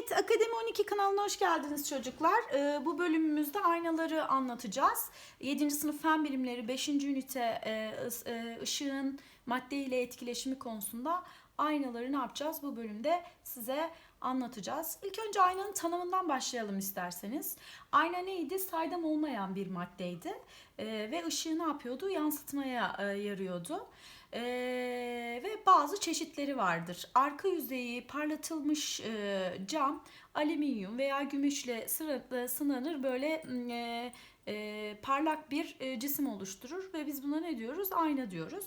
Evet, Akademi 12 kanalına hoş geldiniz çocuklar. Ee, bu bölümümüzde aynaları anlatacağız. 7. sınıf fen bilimleri 5. ünite e, e, ışığın madde ile etkileşimi konusunda aynaları ne yapacağız? Bu bölümde size anlatacağız. İlk önce aynanın tanımından başlayalım isterseniz. Ayna neydi? Saydam olmayan bir maddeydi. Ee, ve ışığı ne yapıyordu? Yansıtmaya e, yarıyordu. Ee, ve bazı çeşitleri vardır. Arka yüzeyi parlatılmış e, cam, alüminyum veya gümüşle sıra- sınanır böyle e, e, parlak bir e, cisim oluşturur ve biz buna ne diyoruz? Ayna diyoruz.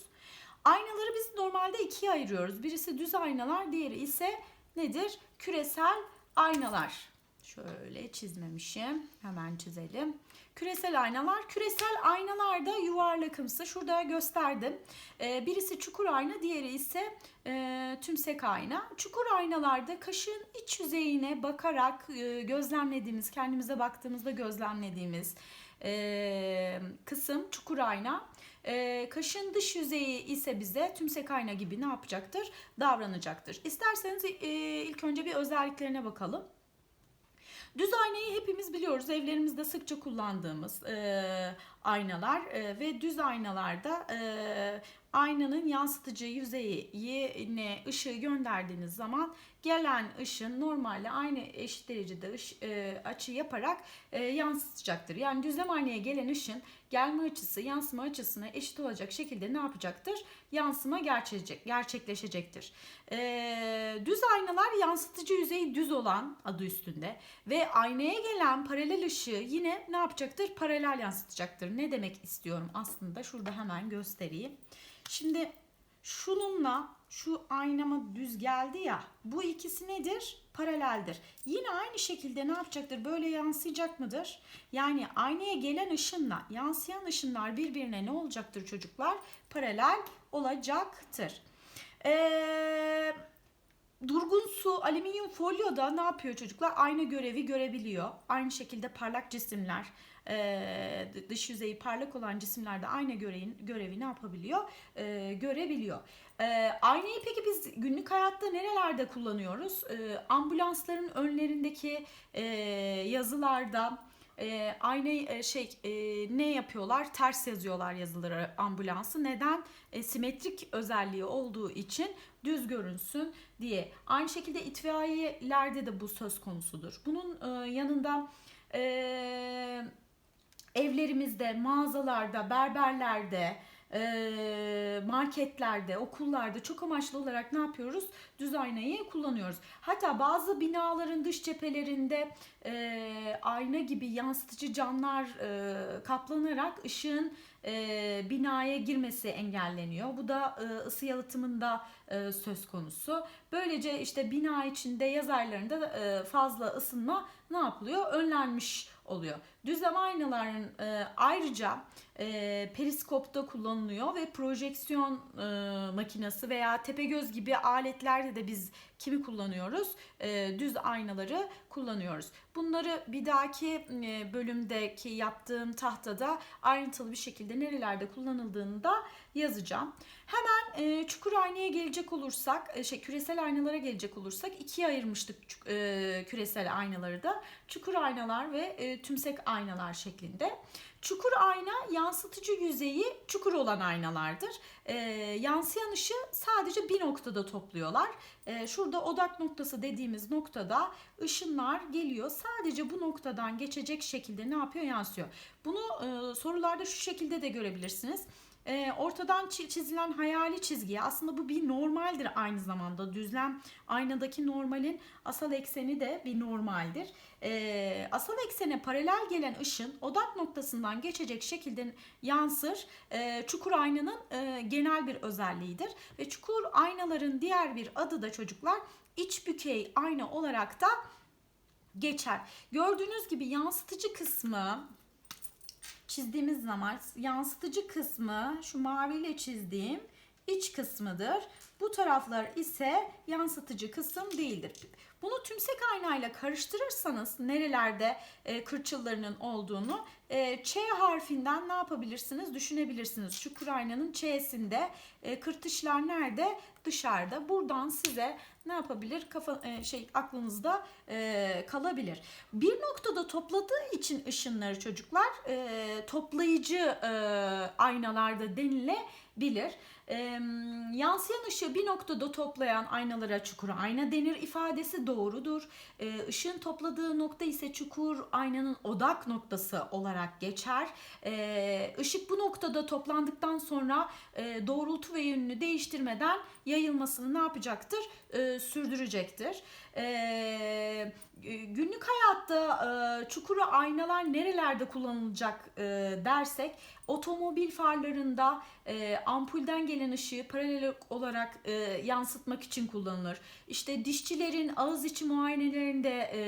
Aynaları biz normalde ikiye ayırıyoruz. Birisi düz aynalar, diğeri ise nedir? Küresel aynalar. Şöyle çizmemişim. Hemen çizelim. Küresel aynalar. Küresel aynalar da yuvarlakımsı. Şurada gösterdim. Ee, birisi çukur ayna, diğeri ise e, tümsek ayna. Çukur aynalarda kaşın iç yüzeyine bakarak e, gözlemlediğimiz, kendimize baktığımızda gözlemlediğimiz e, kısım çukur ayna. Kaşın dış yüzeyi ise bize tümsek ayna gibi ne yapacaktır? Davranacaktır. İsterseniz ilk önce bir özelliklerine bakalım. Düz aynayı hepimiz biliyoruz. Evlerimizde sıkça kullandığımız e, aynalar e, ve düz aynalarda e, aynanın yansıtıcı yüzeyine ışığı gönderdiğiniz zaman gelen ışın normalde aynı eşit derecede ış, e, açı yaparak e, yansıtacaktır. Yani düzlem aynaya gelen ışın gelme açısı yansıma açısına eşit olacak şekilde ne yapacaktır? Yansıma gerçekleşecek, gerçekleşecektir. E, düz aynalar yansıtıcı yüzeyi düz olan adı üstünde ve aynaya gelen paralel ışığı yine ne yapacaktır? Paralel yansıtacaktır. Ne demek istiyorum aslında? Şurada hemen göstereyim. Şimdi şununla şu aynama düz geldi ya bu ikisi nedir? Paraleldir. Yine aynı şekilde ne yapacaktır? Böyle yansıyacak mıdır? Yani aynaya gelen ışınla yansıyan ışınlar birbirine ne olacaktır çocuklar? Paralel olacaktır. Eee Durgun su alüminyum folyoda ne yapıyor çocuklar? Aynı görevi görebiliyor. Aynı şekilde parlak cisimler, e, dış yüzeyi parlak olan cisimlerde aynı görevi, görevi ne yapabiliyor? E, görebiliyor. E, aynayı peki biz günlük hayatta nerelerde kullanıyoruz? Ambulansların önlerindeki yazılarda, e, aynı e, şey e, ne yapıyorlar? Ters yazıyorlar yazıları ambulansı. Neden? E, simetrik özelliği olduğu için düz görünsün diye. Aynı şekilde itfaiyelerde de bu söz konusudur. Bunun e, yanında e, evlerimizde, mağazalarda, berberlerde, marketlerde, okullarda çok amaçlı olarak ne yapıyoruz? Düz aynayı kullanıyoruz. Hatta bazı binaların dış cephelerinde ayna gibi yansıtıcı camlar kaplanarak ışığın e, binaya girmesi engelleniyor. Bu da e, ısı yalıtımında e, söz konusu. Böylece işte bina içinde yaz aylarında e, fazla ısınma ne yapılıyor? Önlenmiş oluyor. Düzlem aynaların e, ayrıca e, periskopta kullanılıyor ve projeksiyon e, makinesi veya tepegöz gibi aletlerde de biz kimi kullanıyoruz? E, düz aynaları kullanıyoruz. Bunları bir dahaki e, bölümdeki yaptığım tahtada ayrıntılı bir şekilde nerelerde kullanıldığını da yazacağım. Hemen e, çukur aynaya gelecek olursak, e, şey küresel aynalara gelecek olursak ikiye ayırmıştık e, küresel aynaları da. Çukur aynalar ve e, tümsek aynalar şeklinde. Çukur ayna yansıtıcı yüzeyi çukur olan aynalardır. E, yansıyan ışığı sadece bir noktada topluyorlar. E, şurada odak noktası dediğimiz noktada ışınlar geliyor. Sadece bu noktadan geçecek şekilde ne yapıyor? Yansıyor. Bunu e, sorularda şu şekilde de görebilirsiniz. E, ortadan çi- çizilen hayali çizgiye aslında bu bir normaldir aynı zamanda. Düzlem aynadaki normalin asal ekseni de bir normaldir. E, asal eksene paralel gelen ışın odak noktasından geçecek şekilde yansır. E, çukur aynanın e, genel bir özelliğidir. Ve çukur aynaların diğer bir adı da çocuklar iç bükey ayna olarak da geçer. Gördüğünüz gibi yansıtıcı kısmı çizdiğimiz zaman yansıtıcı kısmı şu maviyle çizdiğim iç kısmıdır. Bu taraflar ise yansıtıcı kısım değildir. Bunu tümsek aynayla karıştırırsanız nerelerde e, kırçıllarının olduğunu e, Ç harfinden ne yapabilirsiniz düşünebilirsiniz. Çukur aynanın Ç'sinde e, kırtışlar nerede? Dışarıda. Buradan size ne yapabilir? Kafa e, şey aklınızda e, kalabilir. Bir noktada topladığı için ışınları çocuklar e, toplayıcı e, aynalarda denilebilir. E, yansıyan ışığı bir noktada toplayan aynalara çukur ayna denir ifadesi doğrudur. E, ışığın topladığı nokta ise çukur aynanın odak noktası olarak geçer. E, ışık bu noktada toplandıktan sonra e, doğrultu ve yönünü değiştirmeden yayılmasını ne yapacaktır? E, sürdürecektir. E, günlük hayatta e, çukura aynalar nerelerde kullanılacak e, dersek otomobil farlarında e, ampulden gelen ışığı paralel olarak e, yansıtmak için kullanılır. İşte dişçilerin ağız içi muayenelerinde e,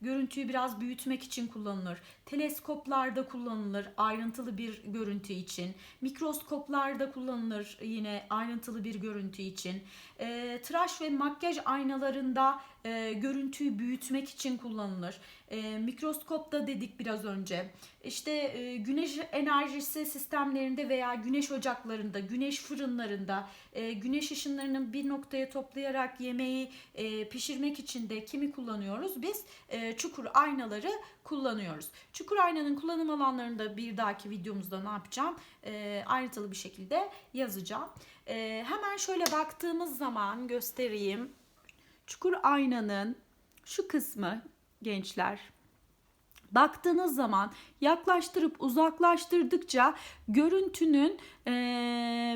görüntüyü biraz büyütmek için kullanılır. Teleskoplarda kullanılır ayrıntılı bir görüntü için. Mikroskoplarda kullanılır yine ayrıntılı bir görüntü için. E, tıraş ve makyaj aynalarında e, görüntüyü büyütmek için kullanılır. E, mikroskopta dedik biraz önce. İşte e, güneş enerjisi sistemlerinde veya güneş ocaklarında, güneş fırınlarında, e, güneş ışınlarının bir noktaya toplayarak yemeği e, pişirmek için de kimi kullanıyoruz? Biz e, çukur aynaları kullanıyoruz. Çukur aynanın kullanım alanlarında bir dahaki videomuzda ne yapacağım? E, ayrıntılı bir şekilde yazacağım. E, hemen şöyle baktığımız zaman göstereyim. Çukur aynanın şu kısmı gençler baktığınız zaman yaklaştırıp uzaklaştırdıkça görüntünün e,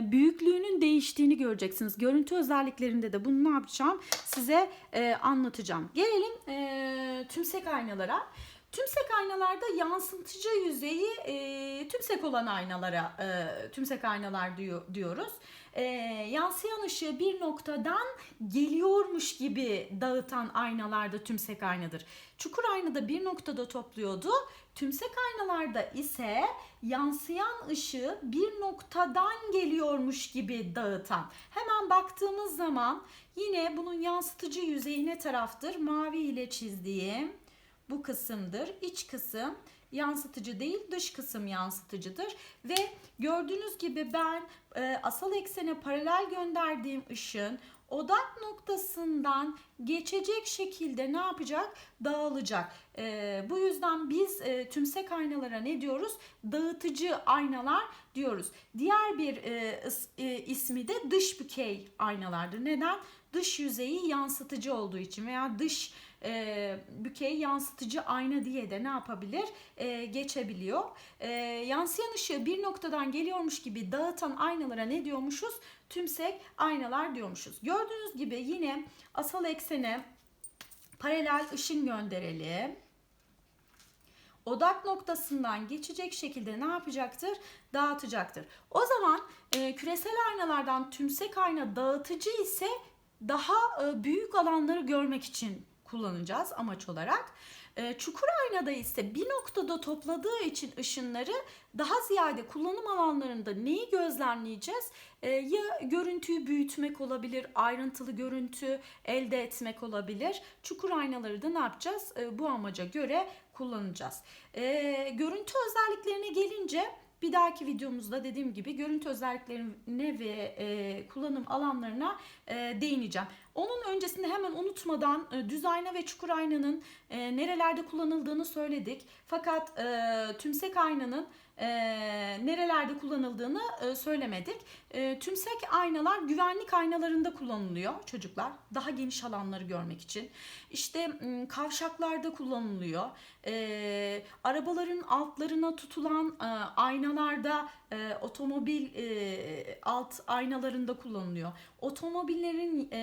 büyüklüğünün değiştiğini göreceksiniz. Görüntü özelliklerinde de bunu ne yapacağım size e, anlatacağım. Gelelim e, tümsek aynalara. Tümsek aynalarda yansıtıcı yüzeyi e, tümsek olan aynalara e, tümsek aynalar diyor, diyoruz. E, yansıyan ışığı bir noktadan geliyormuş gibi dağıtan aynalarda tümsek aynadır. Çukur aynada bir noktada topluyordu. Tümsek aynalarda ise yansıyan ışığı bir noktadan geliyormuş gibi dağıtan. Hemen baktığımız zaman yine bunun yansıtıcı yüzeyi ne taraftır? Mavi ile çizdiğim bu kısımdır. İç kısım yansıtıcı değil dış kısım yansıtıcıdır. Ve gördüğünüz gibi ben e, asal eksene paralel gönderdiğim ışın odak noktasından geçecek şekilde ne yapacak? Dağılacak. E, bu yüzden biz e, tümsek aynalara ne diyoruz? Dağıtıcı aynalar diyoruz. Diğer bir e, is, e, ismi de dış bükey aynalardır. Neden? Dış yüzeyi yansıtıcı olduğu için veya dış e, bükey yansıtıcı ayna diye de ne yapabilir? E, geçebiliyor. E, yansıyan ışığı bir noktadan geliyormuş gibi dağıtan aynalara ne diyormuşuz? Tümsek aynalar diyormuşuz. Gördüğünüz gibi yine asal eksene paralel ışın gönderelim odak noktasından geçecek şekilde ne yapacaktır? Dağıtacaktır. O zaman e, küresel aynalardan tümsek ayna dağıtıcı ise daha e, büyük alanları görmek için kullanacağız amaç olarak. Ee, çukur aynada ise bir noktada topladığı için ışınları daha ziyade kullanım alanlarında neyi gözlemleyeceğiz? Ee, ya görüntüyü büyütmek olabilir, ayrıntılı görüntü elde etmek olabilir. Çukur aynaları da ne yapacağız? Bu amaca göre kullanacağız. Görüntü özelliklerine gelince bir dahaki videomuzda dediğim gibi görüntü özelliklerine ve e, kullanım alanlarına e, değineceğim. Onun öncesinde hemen unutmadan e, düz ayna ve çukur aynanın e, nerelerde kullanıldığını söyledik. Fakat e, tümsek aynanın e, nerelerde kullanıldığını e, söylemedik. Tümsek aynalar güvenlik aynalarında kullanılıyor çocuklar. Daha geniş alanları görmek için. İşte kavşaklarda kullanılıyor. Arabaların altlarına tutulan aynalarda otomobil alt aynalarında kullanılıyor. Otomobillerin e,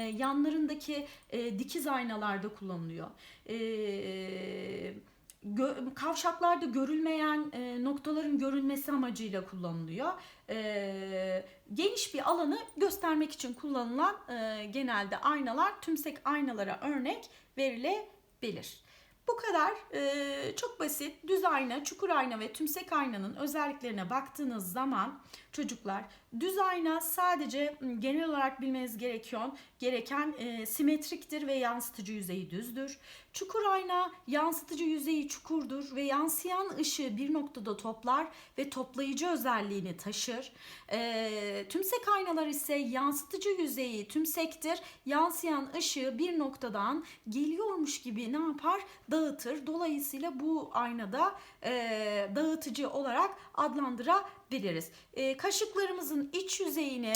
yanlarındaki e, dikiz aynalarda kullanılıyor. Eee gö- kavşaklarda görülmeyen e, noktaların görülmesi amacıyla kullanılıyor. E, geniş bir alanı göstermek için kullanılan e, genelde aynalar tümsek aynalara örnek verilebilir. Bu kadar e, çok basit düz ayna, çukur ayna ve tümsek aynanın özelliklerine baktığınız zaman çocuklar Düz ayna sadece genel olarak bilmeniz gereken, gereken e, simetriktir ve yansıtıcı yüzeyi düzdür. Çukur ayna yansıtıcı yüzeyi çukurdur ve yansıyan ışığı bir noktada toplar ve toplayıcı özelliğini taşır. E, tümsek aynalar ise yansıtıcı yüzeyi tümsektir. Yansıyan ışığı bir noktadan geliyormuş gibi ne yapar? Dağıtır. Dolayısıyla bu aynada e, dağıtıcı olarak adlandırabiliriz. E, kaşıklarımızın iç yüzeyini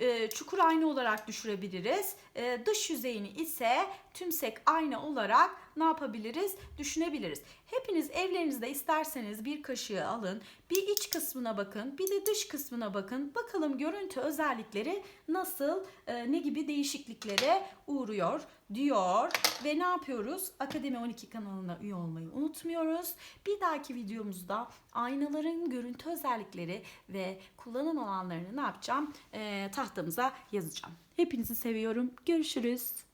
e, çukur ayna olarak düşürebiliriz. E, dış yüzeyini ise tümsek ayna olarak ne yapabiliriz? Düşünebiliriz. Hepiniz evlerinizde isterseniz bir kaşığı alın, bir iç kısmına bakın, bir de dış kısmına bakın. Bakalım görüntü özellikleri nasıl, e, ne gibi değişikliklere uğruyor diyor ve ne yapıyoruz? Akademi 12 kanalına üye olmayı unutmuyoruz. Bir dahaki videomuzda aynaların görüntü özellikleri ve kullanım alanlarını ne yapacağım? E, tahtamıza yazacağım. Hepinizi seviyorum. Görüşürüz.